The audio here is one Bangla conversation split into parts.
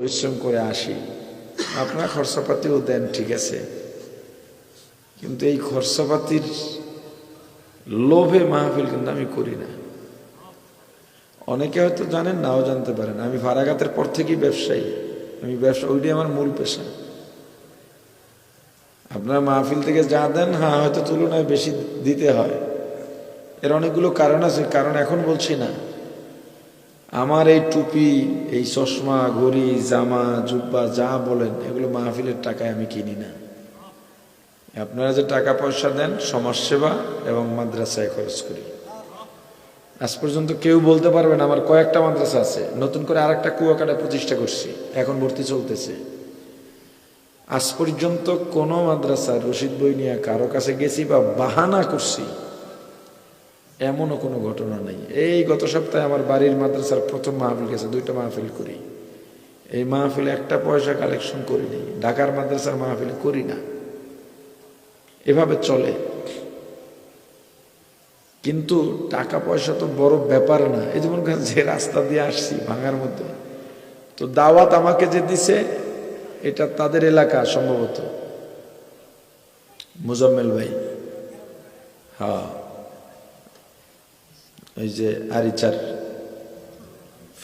পরিশ্রম করে আসি। আপনার খরচাপাতিও দেন, ঠিক আছে। কিন্তু এই খরচাপাতির লোভে মাহফিল কিন্তু আমি করি না। অনেকে হয়তো জানেন, নাও জানতে পারেন। আমি ফারাগাতের পর থেকেই ব্যবসায়ী। আমি ব্যবসা, ওইটাই আমার মূল পেশা। আপনার মাহফিল থেকে যা দেন হ্যাঁ হয়তো তুলনায় বেশি দিতে হয়। এর অনেকগুলো কারণ আছে, কারণ এখন বলছি না। আমার এই টুপি, এই চশমা, ঘড়ি, জামা, জুব্বা, যা বলেন, এগুলো মাহফিলের টাকায় আমি কিনি না। আপনারা যে টাকা পয়সা দেন সমাজসেবা এবং মাদ্রাসায় খরচ করি। আজ পর্যন্ত কেউ বলতে পারবে না, আমার কয়েকটা মাদ্রাসা আছে। নতুন করে আর একটা কুয়াকাটা প্রতিষ্ঠা করছি। এখন ভর্তি চলতেছে। আজ পর্যন্ত কোনো মাদ্রাসা রশিদ বই নিয়ে কারও কাছে গেছি বা বাহানা করছি। এমনও কোনো ঘটনা নেই। এই গত সপ্তাহে আমার বাড়ির মাদ্রাসার প্রথম মাহফিল গেছে, দুইটা মাহফিল করি। এই মাহফিলে একটা পয়সা কালেকশন করি নি ঢাকার মাদ্রাসার মাহফিল করি না। এভাবে চলে। কিন্তু টাকা পয়সা তো বড় ব্যাপার না। এই যেমন যে রাস্তা দিয়ে আসছি ভাঙার মধ্যে। তো দাওয়াত আমাকে যে দিছে, এটা তাদের এলাকা সম্ভবত। মুজাম্মেল ভাই। হ্যাঁ। ওই যে আরিচার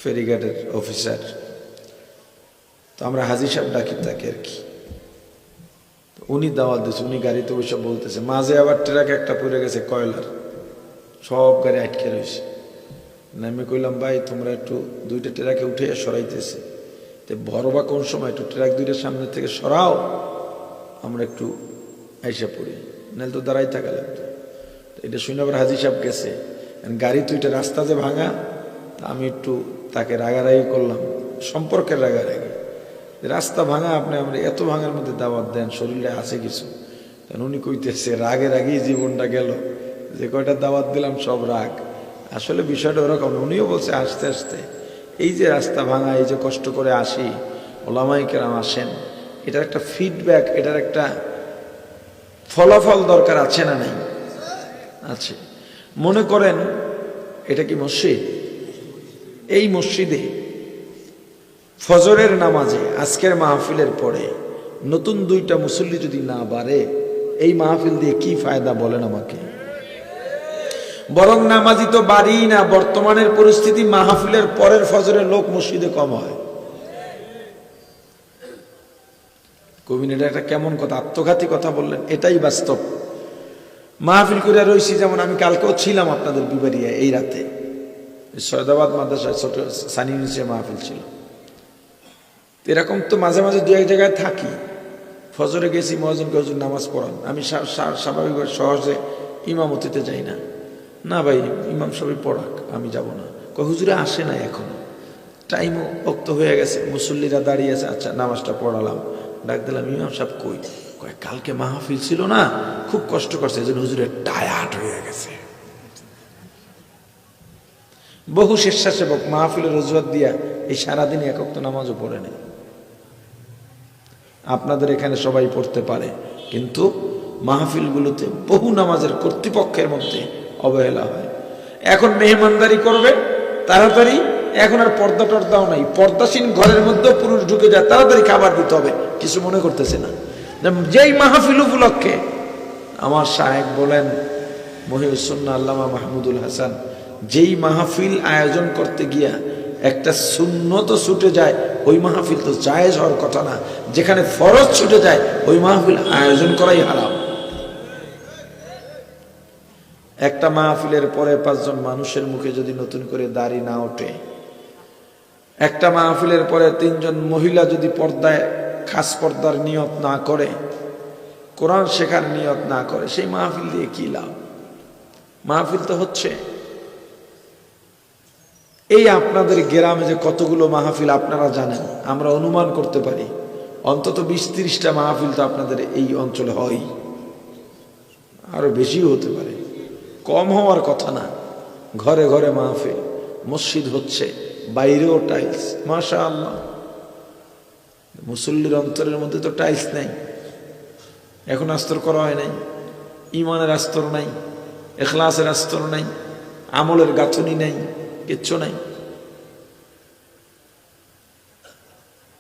ফেরিঘাটের অফিসার। তো আমরা হাজি সাহেব ডাকি তাকে আর কি। উনি দাওয়াত দিচ্ছে উনি গাড়িতে ওইসব বলতেছে, মাঝে আবার ট্রাক একটা পড়ে গেছে, কয়লার। সব গাড়ি আটকে রয়েছে। আমি কইলাম, ভাই, তোমরা একটু দুইটা ট্রাকে উঠে সরাইতেছে। তো বড় বা কোন সময় একটু ট্রাক দুইটার সামনে থেকে সরাও, আমরা একটু আইসা পড়ি। নাহলে তো দাঁড়াই থাকা লাগতো। এটা শুনে আবার হাজি সাহেব গেছে। গাড়ি তো তুইটা রাস্তা যে ভাঙা আমি একটু তাকে রাগারাগি করলাম। সম্পর্কের রাগারাগি। রাস্তা ভাঙা, আপনি আমরা এত ভাঙার মধ্যে দাওয়াত দেন, শরীরে আছে কিছু। তখন উনি কইতেছে রাগের রাগেই জীবনটা গেল। যে কয়টা দাওয়াত দিলাম, সব রাগ। আসলে বিষয়টা ওরকম উনিও বলছে আস্তে আস্তে, এই যে রাস্তা ভাঙা, এই যে কষ্ট করে আসি ওলামাই কেরাম আসেন, এটার একটা ফিডব্যাক এটার একটা ফলাফল দরকার আছে না নাই? আছে। মনে করেন, এটা কি মসজিদ? এই মসজিদে ফজরের নামাজে, আজকের মাহফিলের পরে নতুন দুইটা মুসল্লি যদি না বাড়ে, এই মাহফিল দিয়ে কি ফায়দা বলেন আমাকে? বরং নামাজি তো বাড়ি না, বর্তমানের পরিস্থিতি মাহফিলের পরের ফজরের লোক মসজিদে কম হয়। কবিন এটা একটা কেমন কথা, আত্মঘাতী কথা বললেন, এটাই বাস্তব। মাহফিল করে রয়েছি যেমন আমি কালকেও ছিলাম আপনাদের বিবারিয়া এই রাতে। সৈয়দাবাদ মাদ্রাসায় ছোট সানি নিচে মাহফিল ছিল। এরকম তো মাঝে মাঝে দু এক জায়গায় থাকি। ফজরে গেছি মহাজন গজুর নামাজ পড়ান। আমি স্বা- স্বা- স্বাভাবিকভাবে সহজে ইমামতিতে যাই না। না ভাই, ইমাম সবই পড়াক, আমি যাব না। কয় হুজুরে আসে না এখনও। টাইমও অক্ত হয়ে গেছে, মুসল্লিরা দাঁড়িয়ে আছে আচ্ছা নামাজটা পড়ালাম। ডাক দিলাম, ইমাম সাহেব কই? কালকে মাহফিল ছিল না, খুব কষ্ট করছে, এই জন্য হুজুরের টায়ার্ড হয়ে গেছে। বহু স্বেচ্ছাসেবক মাহফিলের রজুয়াত দিয়া এই সারাদিন একক তো নামাজও পড়ে নেই। আপনাদের এখানে সবাই পড়তে পারে, কিন্তু মাহফিলগুলোতে বহু নামাজের কর্তৃপক্ষের মধ্যে অবহেলা হয়। এখন মেহমানদারি করবে, তাড়াতাড়ি, এখন আর পর্দা টর্দাও নাই। পর্দাসীন ঘরের মধ্যে পুরুষ ঢুকে যায়, তাড়াতাড়ি খাবার দিতে হবে, কিছু মনে করতেছে না। যেই মাহফিল উপলক্ষে আমার সাহেব বলেন মহিউসন্না আল্লামা মাহমুদুল হাসান, যেই মাহফিল আয়োজন করতে গিয়া একটা শূন্য তো ছুটে যায়, ওই মাহফিল তো জায়েজ হওয়ার কথা না। যেখানে ফরজ ছুটে যায়, ওই মাহফিল আয়োজন করাই হারাম। একটা মাহফিলের পরে পাঁচজন মানুষের মুখে যদি নতুন করে দাড়ি না ওঠে, একটা মাহফিলের পরে তিনজন মহিলা যদি পর্দায়, খাস পর্দার নিয়ত না করে কোরআন শেখার নিয়ত না করে, সেই মাহফিল দিয়ে কি লাভ? মাহফিল তো হচ্ছে। এই আপনাদের গ্রামে যে কতগুলো মাহফিল আপনারা জানেন, আমরা অনুমান করতে পারি, অন্তত বিশ তিরিশটা মাহফিল তো আপনাদের এই অঞ্চলে হয়। আরও বেশিও হতে পারে। কম হওয়ার কথা না। ঘরে ঘরে মাহফিল, মসজিদ হচ্ছে, বাইরেও টাইলস মাশা আল্লাহ মুসল্লির অন্তরের মধ্যে তো টাইলস নাই। এখন আস্তর করা হয় নাই। ইমানের আস্তর নাই, এখলাসের আস্তর নাই, আমলের গাঁথনি নাই, কিচ্ছু নাই।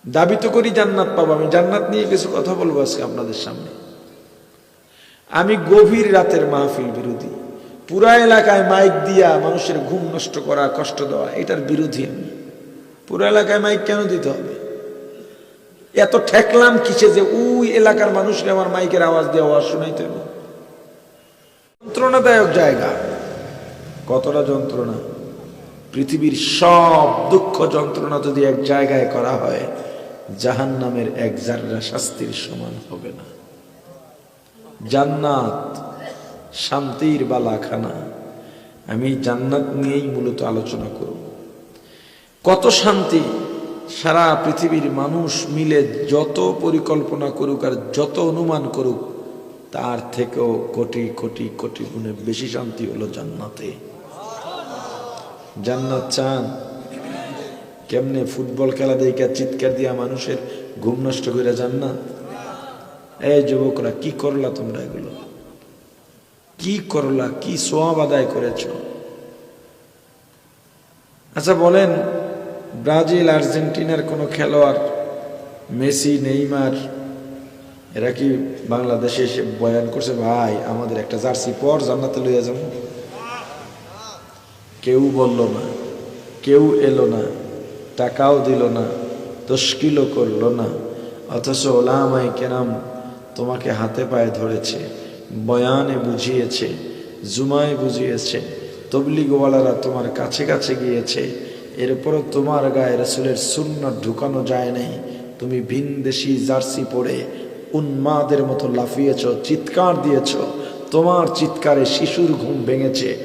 দাবি তো করি জান্নাত পাবো। আমি জান্নাত নিয়ে কিছু কথা বলব আজকে আপনাদের সামনে। আমি গভীর রাতের মাহফিল বিরোধী। পুরা এলাকায় মাইক দিয়া মানুষের ঘুম নষ্ট করা, কষ্ট দেওয়া, এটার বিরোধী আমি। পুরা এলাকায় মাইক কেন দিতে হবে? এত ঠেকলাম কিসে যে ওই এলাকার মানুষকে আমার মাইকের আওয়াজ দিয়ে আওয়াজ শোনাইতে যন্ত্রণাদায়ক জায়গা। কতটা যন্ত্রণা? পৃথিবীর সব দুঃখ যন্ত্রণা যদি এক জায়গায় করা হয় জাহান নামের এক জাররা শাস্তির সমান হবে না। জান্নাত শান্তির বালাখানা। আমি জান্নাত নিয়েই মূলত আলোচনা করব। কত শান্তি সারা পৃথিবীর মানুষ মিলে যত পরিকল্পনা করুক আর যত অনুমান করুক, তার থেকেও কোটি কোটি কোটি গুণে বেশি শান্তি হলো জান্নাতে। জান্নাত চান? কেমনে ফুটবল খেলা দেখে চিৎকার দিয়া মানুষের ঘুম নষ্ট করে জান্নাত এই যুবকরা, কি করলা তোমরা এগুলো? কি করলা? কি সোয়াব আদায় করেছ? আচ্ছা বলেন ব্রাজিল, আর্জেন্টিনার কোনো খেলোয়াড়, মেসি, নেইমার, এরা কি বাংলাদেশে এসে বয়ান করছে, ভাই, আমাদের একটা জার্সি পর জান্নাতে লইয়া যাব কেউ বলল না, কেউ এলো না, টাকাও দিল না তস্কিলও করল না, অথচ ওলামাই কেরাম তোমাকে হাতে পায়ে ধরেছে, বয়ানে বুঝিয়েছে, জুমায় বুঝিয়েছে, তবলিগওয়ালারা তোমার কাছে কাছে গিয়েছে এরপরও তোমার গায়ে রসুলের শূন্য ঢুকানো যায় নাই। তুমি ভিন দেশি জার্সি পরে উন্মাদের মতো লাফিয়েছ, চিৎকার দিয়েছ। তোমার চিৎকারে শিশুর ঘুম ভেঙেছে।